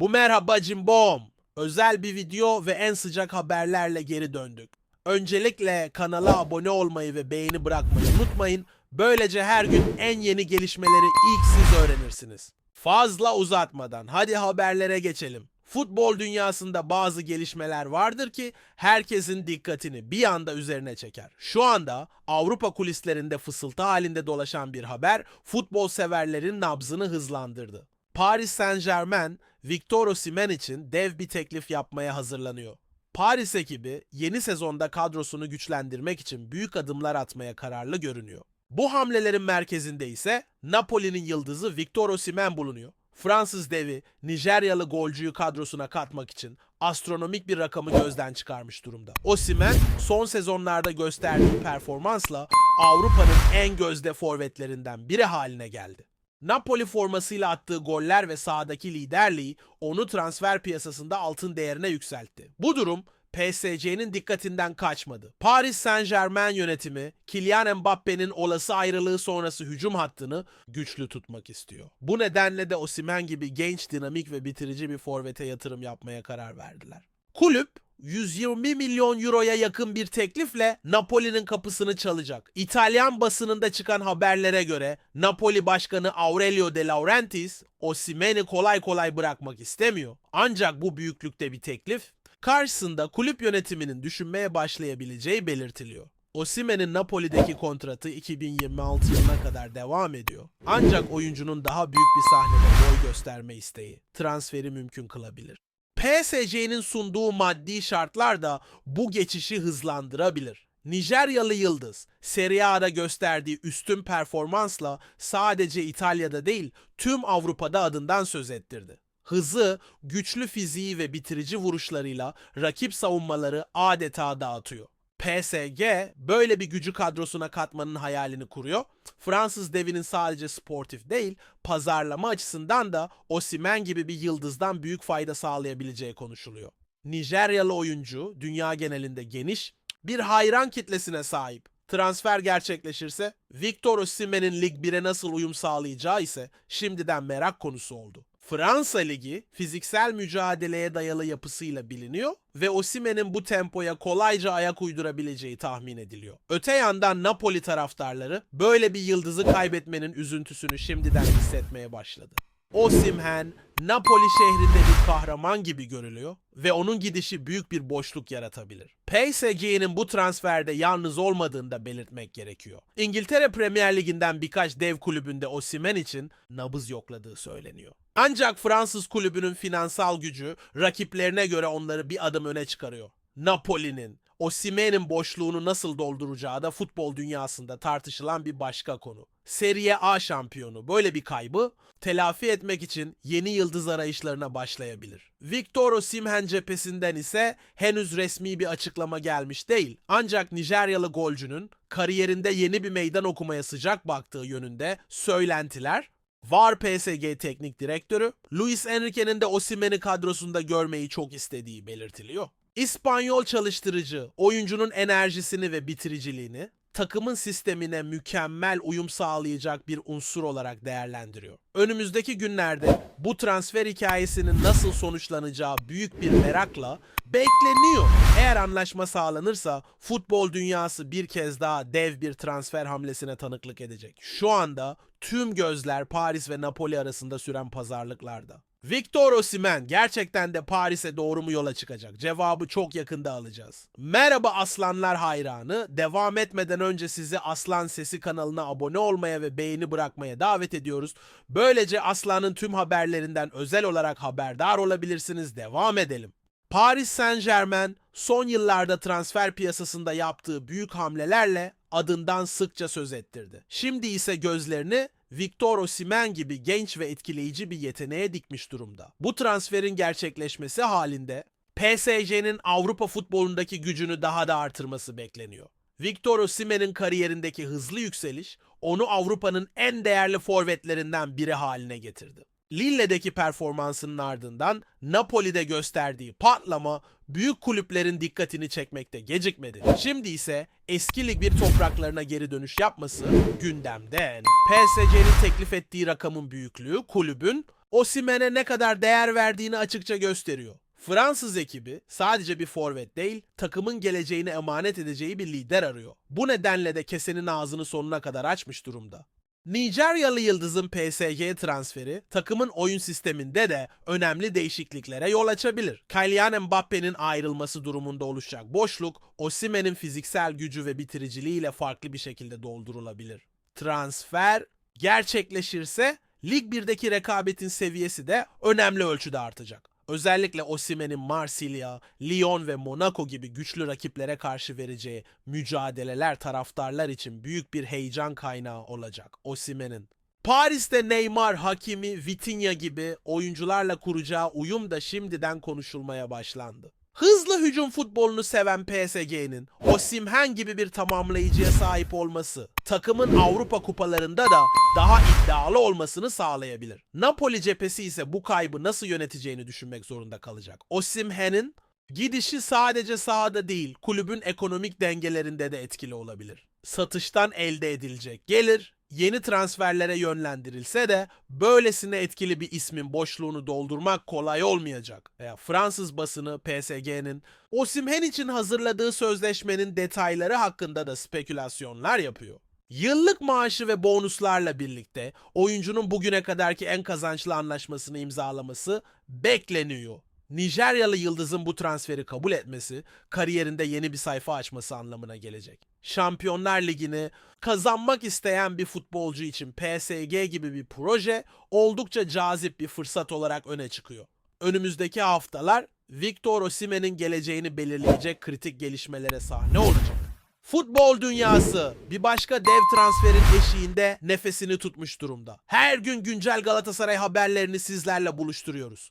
Bu merhaba Cimbom. Özel bir video ve en sıcak haberlerle geri döndük. Öncelikle kanala abone olmayı ve beğeni bırakmayı unutmayın. Böylece her gün en yeni gelişmeleri ilk siz öğrenirsiniz. Fazla uzatmadan hadi haberlere geçelim. Futbol dünyasında bazı gelişmeler vardır ki herkesin dikkatini bir anda üzerine çeker. Şu anda Avrupa kulislerinde fısıltı halinde dolaşan bir haber futbol severlerin nabzını hızlandırdı. Paris Saint-Germain, Victor Osimhen için dev bir teklif yapmaya hazırlanıyor. Paris ekibi yeni sezonda kadrosunu güçlendirmek için büyük adımlar atmaya kararlı görünüyor. Bu hamlelerin merkezinde ise Napoli'nin yıldızı Victor Osimhen bulunuyor. Fransız devi Nijeryalı golcüyü kadrosuna katmak için astronomik bir rakamı gözden çıkarmış durumda. Osimhen son sezonlarda gösterdiği performansla Avrupa'nın en gözde forvetlerinden biri haline geldi. Napoli formasıyla attığı goller ve sahadaki liderliği onu transfer piyasasında altın değerine yükseltti. Bu durum PSG'nin dikkatinden kaçmadı. Paris Saint-Germain yönetimi Kylian Mbappe'nin olası ayrılığı sonrası hücum hattını güçlü tutmak istiyor. Bu nedenle de Osimhen gibi genç, dinamik ve bitirici bir forvete yatırım yapmaya karar verdiler. Kulüp 120 milyon euroya yakın bir teklifle Napoli'nin kapısını çalacak. İtalyan basınında çıkan haberlere göre Napoli Başkanı Aurelio De Laurentiis Osimhen'i kolay kolay bırakmak istemiyor. Ancak bu büyüklükte bir teklif karşısında kulüp yönetiminin düşünmeye başlayabileceği belirtiliyor. Osimhen'in Napoli'deki kontratı 2026 yılına kadar devam ediyor. Ancak oyuncunun daha büyük bir sahnede boy gösterme isteği transferi mümkün kılabilir. PSG'nin sunduğu maddi şartlar da bu geçişi hızlandırabilir. Nijeryalı Yıldız, Serie A'da gösterdiği üstün performansla sadece İtalya'da değil tüm Avrupa'da adından söz ettirdi. Hızı, güçlü fiziği ve bitirici vuruşlarıyla rakip savunmaları adeta dağıtıyor. PSG böyle bir gücü kadrosuna katmanın hayalini kuruyor. Fransız devinin sadece sportif değil, pazarlama açısından da Osimhen gibi bir yıldızdan büyük fayda sağlayabileceği konuşuluyor. Nijeryalı oyuncu dünya genelinde geniş bir hayran kitlesine sahip. Transfer gerçekleşirse Victor Osimhen'in Lig 1'e nasıl uyum sağlayacağı ise şimdiden merak konusu oldu. Fransa Ligi fiziksel mücadeleye dayalı yapısıyla biliniyor ve Osimhen'in bu tempoya kolayca ayak uydurabileceği tahmin ediliyor. Öte yandan Napoli taraftarları böyle bir yıldızı kaybetmenin üzüntüsünü şimdiden hissetmeye başladı. Osimhen Napoli şehrinde bir kahraman gibi görülüyor ve onun gidişi büyük bir boşluk yaratabilir. PSG'nin bu transferde yalnız olmadığını da belirtmek gerekiyor. İngiltere Premier Ligi'nden birkaç dev kulübünde Osimhen için nabız yokladığı söyleniyor. Ancak Fransız kulübünün finansal gücü rakiplerine göre onları bir adım öne çıkarıyor. Napoli'nin Osimhen'in boşluğunu nasıl dolduracağı da futbol dünyasında tartışılan bir başka konu. Serie A şampiyonu böyle bir kaybı telafi etmek için yeni yıldız arayışlarına başlayabilir. Victor Osimhen cephesinden ise henüz resmi bir açıklama gelmiş değil. Ancak Nijeryalı golcünün kariyerinde yeni bir meydan okumaya sıcak baktığı yönünde söylentiler var PSG teknik direktörü Luis Enrique'nin de Osimhen'i kadrosunda görmeyi çok istediği belirtiliyor. İspanyol çalıştırıcı oyuncunun enerjisini ve bitiriciliğini takımın sistemine mükemmel uyum sağlayacak bir unsur olarak değerlendiriyor. Önümüzdeki günlerde bu transfer hikayesinin nasıl sonuçlanacağı büyük bir merakla bekleniyor. Eğer anlaşma sağlanırsa futbol dünyası bir kez daha dev bir transfer hamlesine tanıklık edecek. Şu anda tüm gözler Paris ve Napoli arasında süren pazarlıklarda. Victor Osimhen gerçekten de Paris'e doğru mu yola çıkacak? Cevabı çok yakında alacağız. Merhaba Aslanlar hayranı. Devam etmeden önce sizi Aslan Sesi kanalına abone olmaya ve beğeni bırakmaya davet ediyoruz. Böylece Aslan'ın tüm haberlerinden özel olarak haberdar olabilirsiniz. Devam edelim. Paris Saint-Germain son yıllarda transfer piyasasında yaptığı büyük hamlelerle adından sıkça söz ettirdi. Şimdi ise gözlerini Victor Osimhen gibi genç ve etkileyici bir yeteneğe dikmiş durumda. Bu transferin gerçekleşmesi halinde PSG'nin Avrupa futbolundaki gücünü daha da artırması bekleniyor. Victor Osimhen'in kariyerindeki hızlı yükseliş onu Avrupa'nın en değerli forvetlerinden biri haline getirdi. Lille'deki performansının ardından Napoli'de gösterdiği patlama büyük kulüplerin dikkatini çekmekte gecikmedi. Şimdi ise eski lig bir topraklarına geri dönüş yapması gündemden. PSG'nin teklif ettiği rakamın büyüklüğü kulübün Osimhen'e ne kadar değer verdiğini açıkça gösteriyor. Fransız ekibi sadece bir forvet değil, takımın geleceğini emanet edeceği bir lider arıyor. Bu nedenle de kesenin ağzını sonuna kadar açmış durumda. Nijeryalı Yıldız'ın PSG transferi takımın oyun sisteminde de önemli değişikliklere yol açabilir. Kylian Mbappe'nin ayrılması durumunda oluşacak boşluk, Osimhen'in fiziksel gücü ve bitiriciliğiyle farklı bir şekilde doldurulabilir. Transfer gerçekleşirse Lig 1'deki rekabetin seviyesi de önemli ölçüde artacak. Özellikle Osimhen'in Marsilya, Lyon ve Monaco gibi güçlü rakiplere karşı vereceği mücadeleler taraftarlar için büyük bir heyecan kaynağı olacak Osimhen'in. Paris'te Neymar, Hakimi, Vitinha gibi oyuncularla kuracağı uyum da şimdiden konuşulmaya başlandı. Hızlı hücum futbolunu seven PSG'nin Osimhen gibi bir tamamlayıcıya sahip olması takımın Avrupa kupalarında da daha iddialı olmasını sağlayabilir. Napoli cephesi ise bu kaybı nasıl yöneteceğini düşünmek zorunda kalacak. Osimhen'in gidişi sadece sahada değil, kulübün ekonomik dengelerinde de etkili olabilir. Satıştan elde edilecek gelir yeni transferlere yönlendirilse de böylesine etkili bir ismin boşluğunu doldurmak kolay olmayacak. Veya Fransız basını PSG'nin Osimhen için hazırladığı sözleşmenin detayları hakkında da spekülasyonlar yapıyor. Yıllık maaşı ve bonuslarla birlikte oyuncunun bugüne kadarki en kazançlı anlaşmasını imzalaması bekleniyor. Nijeryalı yıldızın bu transferi kabul etmesi kariyerinde yeni bir sayfa açması anlamına gelecek. Şampiyonlar Ligi'ni kazanmak isteyen bir futbolcu için PSG gibi bir proje oldukça cazip bir fırsat olarak öne çıkıyor. Önümüzdeki haftalar Victor Osimhen'in geleceğini belirleyecek kritik gelişmelere sahne olacak. Futbol dünyası bir başka dev transferin eşiğinde nefesini tutmuş durumda. Her gün güncel Galatasaray haberlerini sizlerle buluşturuyoruz.